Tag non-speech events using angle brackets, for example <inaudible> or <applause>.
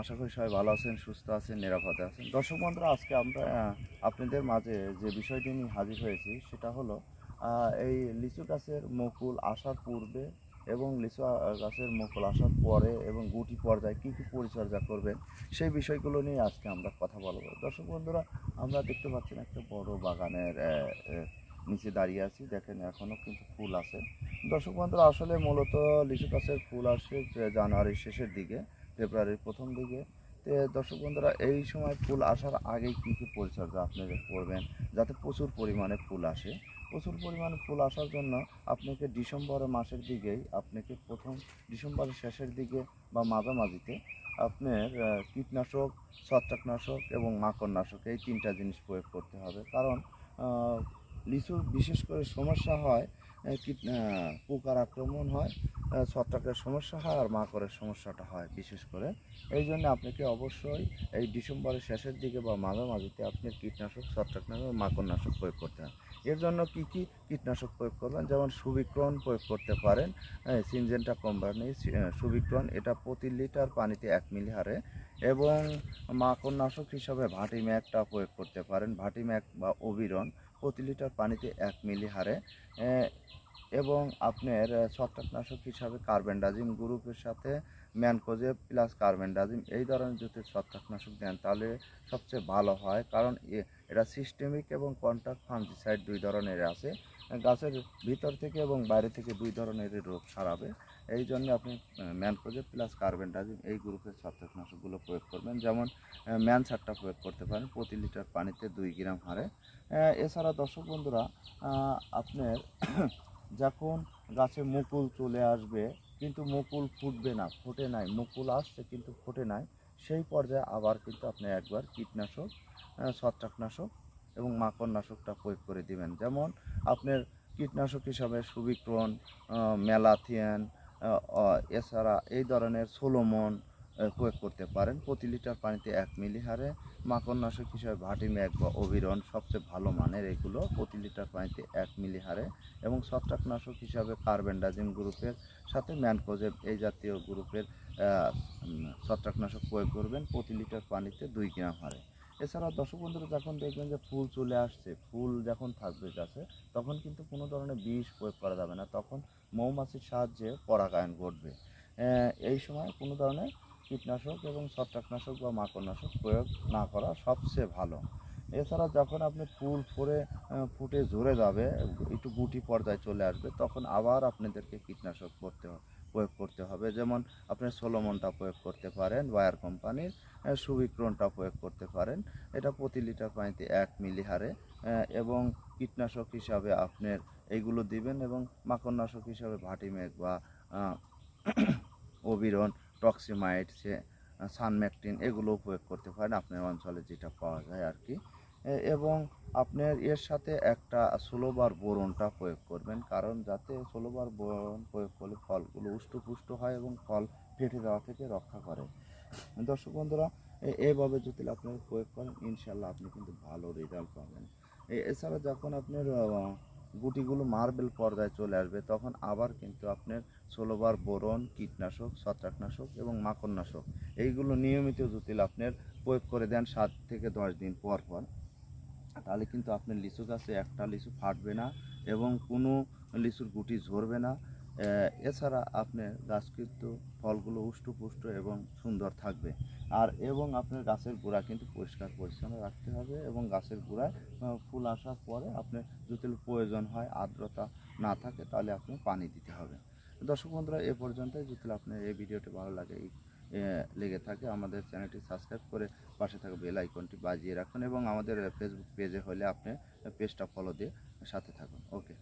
আশা করি সবাই ভালো আছেন, সুস্থ আছেন, নিরাপদে আছেন। দর্শক বন্ধুরা, আজকে আমরা আপনাদের মাঝে যে বিষয়টি নিয়ে হাজির হয়েছি, সেটা হলো এই লিচু গাছের মুকুল আসার পূর্বে এবং লিচু গাছের মুকুল আসার পরে এবং গুটি পর্যায়ে কী কী পরিচর্যা করবেন, সেই বিষয়গুলো নিয়ে আজকে আমরা কথা বলব। দর্শক বন্ধুরা, আমরা দেখতে পাচ্ছেন একটা বড় বাগানের নিচে দাঁড়িয়ে আছি। দেখেন এখনও কিন্তু ফুল আছে। দর্শক বন্ধুরা, আসলে মূলত লিচু গাছের ফুল আসে জানুয়ারির শেষের দিকে। ফেব্রুয়ারির প্রথম দিকে। তো দর্শক বন্ধুরা, এই সময় ফুল আসার আগেই কী কী পরিচর্যা আপনারা করবেন? যাতে প্রচুর পরিমাণে ফুল আসে। প্রচুর পরিমাণে ফুল আসার জন্য আপনাকে ডিসেম্বর মাসের দিকেই, আপনাকে প্রথম ডিসেম্বরের শেষের দিকে বা মাঝামাঝিতে আপনার কীটনাশক, ছত্রাকনাশক এবং মাকড়নাশক এই তিনটা জিনিস প্রয়োগ করতে হবে। কারণ লিচুর বিশেষ করে সমস্যা হয় পোকার আক্রমণ হয় ছত্রাকের সমস্যা হয় আর মাকড়ের সমস্যাটা হয় বিশেষ করে। এই জন্য আপনাকে অবশ্যই এই ডিসেম্বরের শেষের দিকে বা মাঝামাঝিতে আপনি কীটনাশক ছত্রাকনাশক মাকড়নাশক প্রয়োগ করতে হয় এর জন্য কি কি কীটনাশক প্রয়োগ করবেন? যেমন সুবিক্রন প্রয়োগ করতে পারেন হ্যাঁ, সিনজেন্টা কোম্পানি সুবিক্রন এটা প্রতি লিটার পানিতে এক মিলি হারে। এবং মাকড়নাশক হিসাবে ভাটি ম্যাকটা প্রয়োগ করতে পারেন ভাটি ম্যাক বা অবিরন প্রতি লিটার পানিতে এক মিলি হারে এবং আপনার ছত্রাকনাশক হিসাবে কার্বেন্ডাজিম গ্রুপের সাথে ম্যানকোজে প্লাস কার্বেন্ডাজিম এই ধরনের যদি ছত্রাকনাশক দেন, তাহলে সবচেয়ে ভালো হয়। কারণ এটা সিস্টেমিক এবং কন্ট্রাক্ট ফাঙ্গিসাইড দুই ধরনের আছে। গাছের ভিতর থেকে এবং বাইরে থেকে দুই ধরনের রোগ সারাবে। এই জন্য আপনি ম্যানকোজে প্লাস কার্বেন্ডাজিম এই গ্রুপের ছত্রাকনাশকগুলো প্রয়োগ করবেন। যেমন ম্যান সারটা প্রয়োগ করতে পারেন প্রতি লিটার পানিতে দুই গ্রাম হারে। এছাড়া দর্শক বন্ধুরা আপনার <coughs> যখন গাছে মুকুল চলে আসবে, কিন্তু মুকুল ফুটবে না, ফোটে নাই, মুকুল আসছে কিন্তু ফোটে নাই, সেই পর্যায়ে আবার কিন্তু আপনি একবার কীটনাশক ছত্রাকনাশক এবং মাকড়নাশকটা প্রয়োগ করে দিবেন। যেমন আপনার কীটনাশক হিসাবে সুবিক্রন মেলাথিয়ান এছাড়া এই ধরনের সোলোমন প্রয়োগ করতে পারেন। প্রতি লিটার পানিতে এক মিলি হারে মাকড়নাশক হিসাবে ভাটিম্যাক বা অভিরন সবচেয়ে ভালো মানের এগুলো প্রতি লিটার পানিতে এক মিলি হারে এবং ছত্রাকনাশক হিসাবে কার্বেন্ডাজিম গ্রুপের সাথে ম্যানকোজেব এই জাতীয় গ্রুপের ছত্রাকনাশক প্রয়োগ করবেন। প্রতি লিটার পানিতে দুই গ্রাম হারে। এছাড়া দর্শক বন্ধুরা যখন দেখবেন যে ফুল চলে আসছে, ফুল যখন থাকবে গাছে, তখন কিন্তু কোনো ধরনের বিষ প্রয়োগ করা যাবে না। তখন মৌমাছির সাহায্যে পরাগায়ন ঘটবে। এই সময় কোনো ধরনের কীটনাশক এবং ছত্রাকনাশক বা মাকড়নাশক প্রয়োগ না করা সবচেয়ে ভালো। এছাড়া যখন আপনি ফুল ফোরে ফুটে ঝরে যাবে, একটু গুটি পর্যায়ে চলে আসবে, তখন আবার আপনাদেরকে কীটনাশক করতে হবে। প্রয়োগ করতে হবে। যেমন আপনি সোলোমনটা প্রয়োগ করতে পারেন ওয়ার কোম্পানির সুবিক্রনটা প্রয়োগ করতে পারেন। এটা প্রতি লিটার পানিতে এক মিলি হারে এবং কীটনাশক হিসাবে আপনার এইগুলো দিবেন এবং মাকড়নাশক হিসাবে ভাটিমেক বা অবিরন <clears throat> টক্সিমাইট সানম্যাকটিন এগুলো প্রয়োগ করতে পারেন। আপনার অঞ্চলে যেটা পাওয়া যায় আর কি। এবং আপনার এর সাথে একটা ষোলোবার বোরনটা প্রয়োগ করবেন। কারণ যাতে ষোলোবার বোরন প্রয়োগ করলে ফলগুলো উষ্টপুষ্ট হয় এবং ফল ফেটে যাওয়া থেকে রক্ষা করে। দর্শক বন্ধুরা এইভাবে যদি আপনারা প্রয়োগ করেন ইনশাল্লাহ আপনি কিন্তু ভালো রেজাল্ট পাবেন। এছাড়া যখন আপনার গুটিগুলো মার্বেল পর্যায়ে চলে আসবে, তখন আবার কিন্তু আপনার ষোলোবার বোরন, কীটনাশক, ছত্রাকনাশক এবং মাকড়নাশক, এইগুলো নিয়মিত যদি আপনার প্রয়োগ করে দেন, সাত থেকে দশ দিন পর পর তাহলে কিন্তু আপনার লিচু গাছে একটা লিচু ফাটবে না এবং কোনো লিচুর গুটি ঝরবে না। এছাড়া আপনার গাছ কিন্তু ফলগুলো উষ্টপুষ্ট এবং সুন্দর থাকবে। আর এবং আপনার গাছের গোড়া কিন্তু পরিষ্কার পরিচ্ছন্ন রাখতে হবে এবং গাছের গোড়ায় ফুল আসার পরে আপনার যদি প্রয়োজন হয়, আর্দ্রতা না থাকে তাহলে আপনি পানি দিতে হবে। দর্শক বন্ধুরা, এ পর্যন্তই। যদি আপনার এই ভিডিওটি ভালো লাগে লেগে থাকে, আমাদের চ্যানেলটি সাবস্ক্রাইব করে পাশে থাকা বেল আইকনটি বাজিয়ে রাখুন এবং আমাদের ফেসবুক পেজে হলে আপনি পেজটা ফলো দিয়ে সাথে থাকুন। ওকে